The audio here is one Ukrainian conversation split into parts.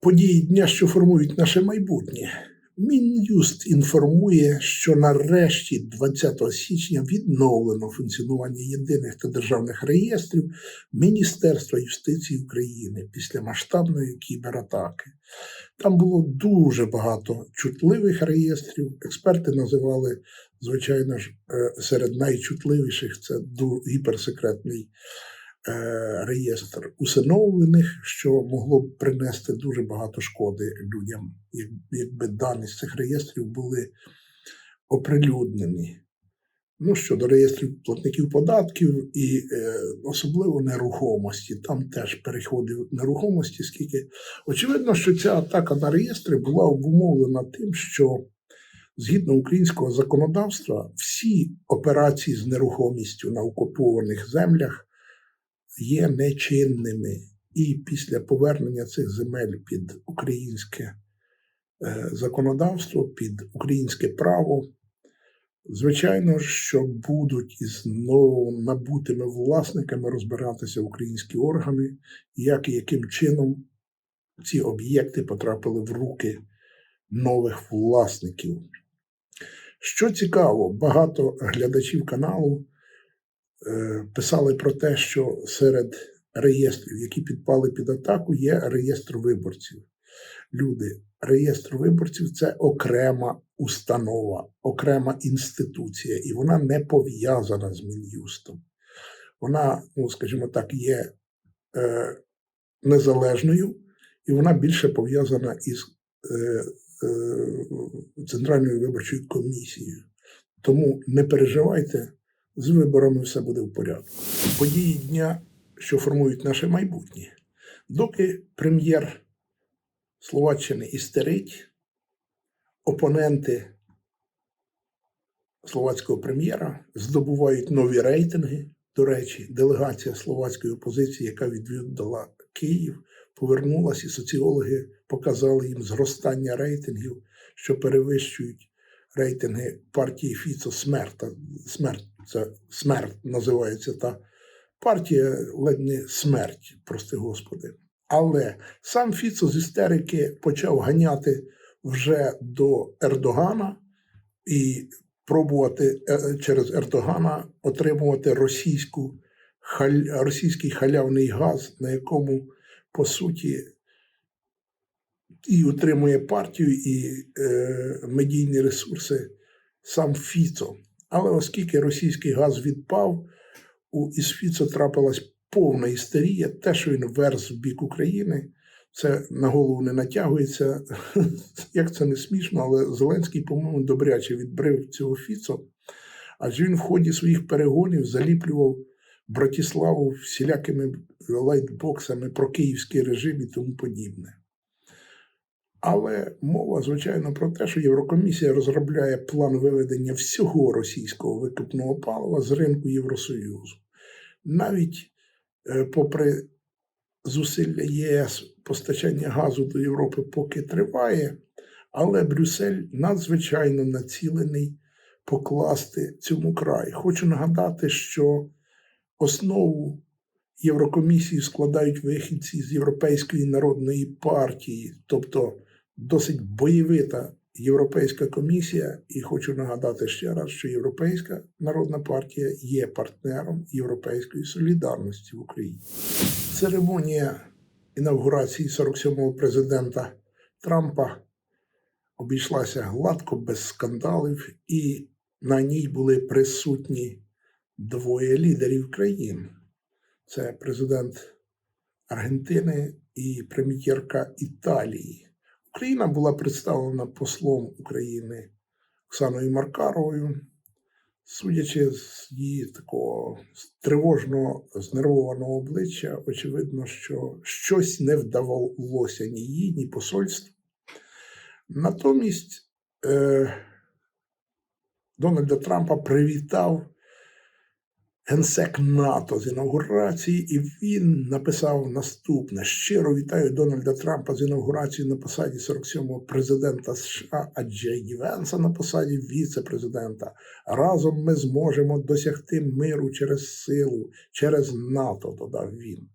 Події дня, що формують наше майбутнє. Мін'юст інформує, що нарешті 20 січня відновлено функціонування єдиних та державних реєстрів Міністерства юстиції України після масштабної кібератаки. Там було дуже багато чутливих реєстрів. Експерти називали, звичайно ж, е, серед найчутливіших це гіперсекретний реєстр усиновлених, що могло б принести дуже багато шкоди людям, якби дані з цих реєстрів були оприлюднені. Ну, щодо реєстрів платників податків і е, особливо нерухомості, там теж переходив нерухомості, скільки очевидно, що ця атака на реєстри була обумовлена тим, що згідно українського законодавства всі операції з нерухомістю на окупованих землях є нечинними. І після повернення цих земель під українське е, законодавство, під українське право, звичайно що будуть із новонабутими власниками розбиратися українські органи, як і яким чином ці об'єкти потрапили в руки нових власників. Що цікаво, багато глядачів каналу писали про те, що серед реєстрів, які підпали під атаку, є реєстр виборців. Люди, реєстр виборців це окрема установа, окрема інституція, і вона не пов'язана з Мін'юстом. Вона, ну скажімо так, є е, незалежною, і вона більше пов'язана із е, е, Центральною виборчою комісією. Тому не переживайте, з виборами все буде в порядку. Події дня, що формують наше майбутнє. Доки прем'єр Словаччини істерить, опоненти словацького прем'єра здобувають нові рейтинги. До речі, делегація словацької опозиції, яка відвідала Київ, повернулася, і соціологи показали їм зростання рейтингів, що перевищують рейтинги партії Фіцо Смерта. Смерть це смерть називається та партія ледь не смерть, прости господи. Але сам Фіцо з істерики почав ганяти вже до Ердогана і пробувати е, через Ердогана отримувати російську, російський халявний газ, на якому, по суті, і утримує партію, і е, медійні ресурси сам Фіцо. Але оскільки російський газ відпав, у із Фіцо трапилась повна істерія. Те, що він верз в бік України, це на голову не натягується. Як це не смішно, але Зеленський, по-моєму, добряче відбрив цього Фіцо, адже він в ході своїх перегонів заліплював Братіславу всілякими лайтбоксами про київський режим і тому подібне. Але мова, звичайно, про те, що Єврокомісія розробляє план виведення всього російського викупного палива з ринку Євросоюзу. Навіть е, попри зусилля ЄС постачання газу до Європи поки триває, але Брюссель надзвичайно націлений покласти цьому край. Хочу нагадати, що основу Єврокомісії складають вихідці з Європейської народної партії, тобто досить бойовита Європейська комісія. І хочу нагадати ще раз, що Європейська народна партія є партнером Європейської солідарності в Україні. Церемонія інавгурації 47-го президента Трампа обійшлася гладко, без скандалів, і на ній були присутні двоє лідерів країн. Це президент Аргентини і прем'єрка Італії. Україна була представлена послом України Оксаною Маркаровою. Судячи з її такого тривожного, знервованого обличчя, очевидно, що щось не вдавалося ні їй, ні посольству. Натомість е, Дональда Трампа привітав генсек НАТО з інаугурації, і він написав наступне: щиро вітаю Дональда Трампа з інаугурацією на посаді 47-го президента США, а Джей Венса на посаді віце-президента. Разом ми зможемо досягти миру через силу, через НАТО, додав він.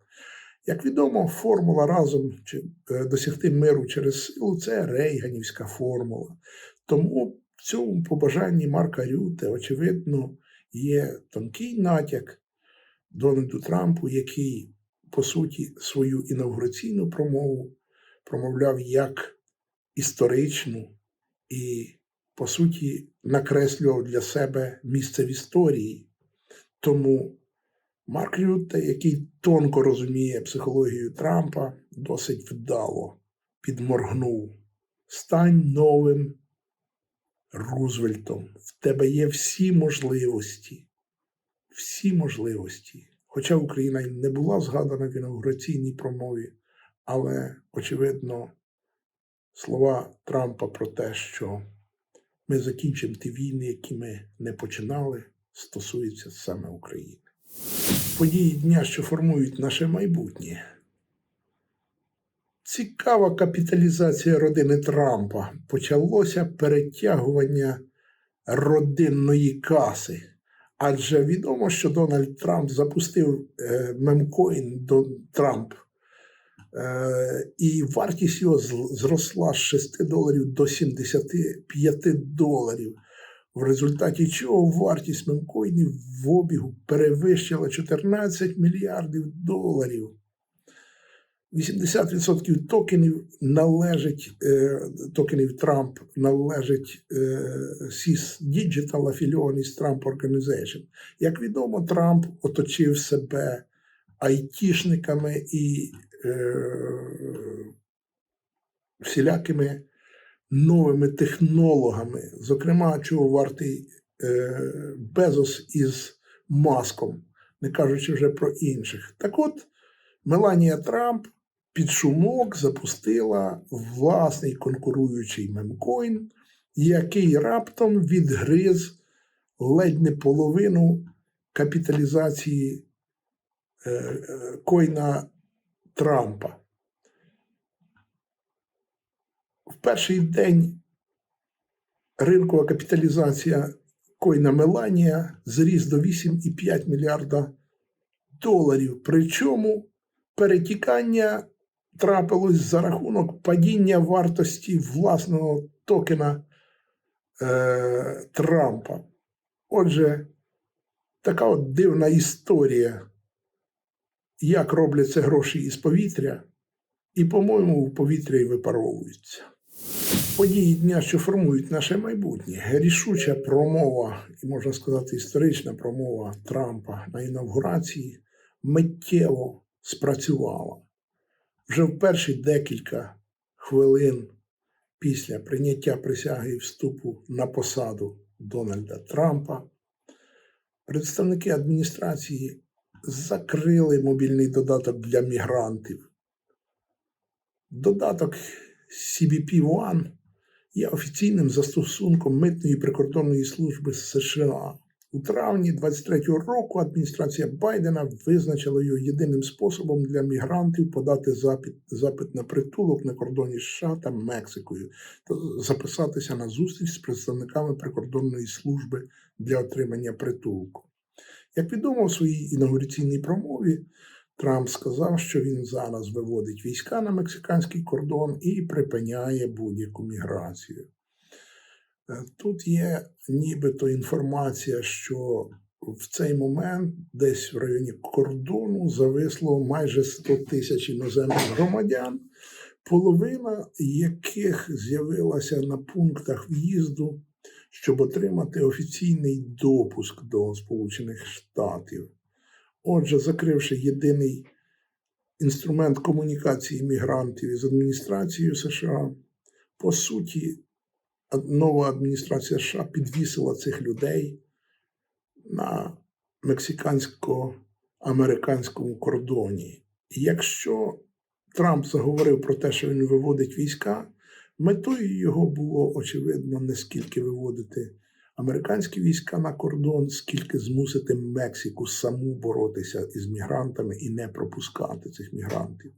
Як відомо, формула разом чи е, досягти миру через силу це рейганівська формула. Тому в цьому побажанні Марка Рюте, очевидно, є тонкий натяк Дональду Трампу, який, по суті, свою інаугураційну промову промовляв як історичну і, по суті, накреслював для себе місце в історії. Тому Марк Рютте, який тонко розуміє психологію Трампа, досить вдало підморгнув. Стань новим Рузвельтом. В тебе є всі можливості. Всі можливості. Хоча Україна не була згадана в інаугураційній промові, але, очевидно, слова Трампа про те, що ми закінчимо ті війни, які ми не починали, стосуються саме України. Події дня, що формують наше майбутнє. Цікава капіталізація родини Трампа. Почалося перетягування родинної каси. Адже відомо, що Дональд Трамп запустив е, мемкоін до Трамп, е, і вартість його зросла з 6 доларів до 75 доларів. В результаті чого вартість мемкоїнів в обігу перевищила 14 мільярдів доларів. 80% токенів належить е, токенів Трамп належить е, SIS Digital афілійований з Trump Organization. Як відомо, Трамп оточив себе айтішниками і е, всілякими новими технологами, зокрема, чого вартий е, Безос із Маском, не кажучи вже про інших. Так от, Меланія Трамп під шумок запустила власний конкуруючий мемкоін, який раптом відгриз ледь не половину капіталізації е, е, Трампа. В перший день ринкова капіталізація койна Меланія зріс до 8,5 мільярда доларів. Причому перетікання трапилось за рахунок падіння вартості власного токена е, Трампа. Отже, така от дивна історія, як робляться гроші із повітря, і, по-моєму, в повітря й випаровуються. Події дня, що формують наше майбутнє, рішуча промова, і можна сказати, історична промова Трампа на інавгурації миттєво спрацювала. Вже в перші декілька хвилин після прийняття присяги і вступу на посаду Дональда Трампа представники адміністрації закрили мобільний додаток для мігрантів. Додаток CBP One є офіційним застосунком митної прикордонної служби США. У травні 23-го року адміністрація Байдена визначила його єдиним способом для мігрантів подати запит, запит на притулок на кордоні США та Мексикою та записатися на зустріч з представниками прикордонної служби для отримання притулку. Як відомо в своїй інаугураційній промові, Трамп сказав, що він зараз виводить війська на мексиканський кордон і припиняє будь-яку міграцію. Е, Тут є нібито інформація, що в цей момент десь в районі кордону зависло майже 100 тисяч іноземних громадян, половина яких з'явилася на пунктах в'їзду, щоб отримати офіційний допуск до Сполучених Штатів. Отже, закривши єдиний інструмент комунікації мігрантів із адміністрацією США, по суті, нова адміністрація США підвісила цих людей на мексикансько-американському кордоні. І якщо Трамп заговорив про те, що він виводить війська, метою його було, очевидно, не скільки виводити Американські війська на кордон, скільки змусити Мексику саму боротися із мігрантами і не пропускати цих мігрантів.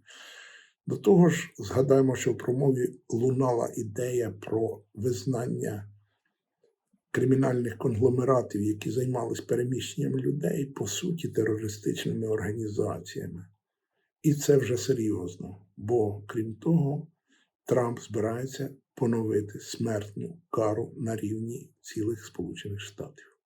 До того ж, згадаємо, що в промові лунала ідея про визнання кримінальних конгломератів, які займалися переміщенням людей, по суті, терористичними організаціями. І це вже серйозно, бо крім того, Трамп збирається поновити смертну кару на рівні цілих Сполучених Штатів.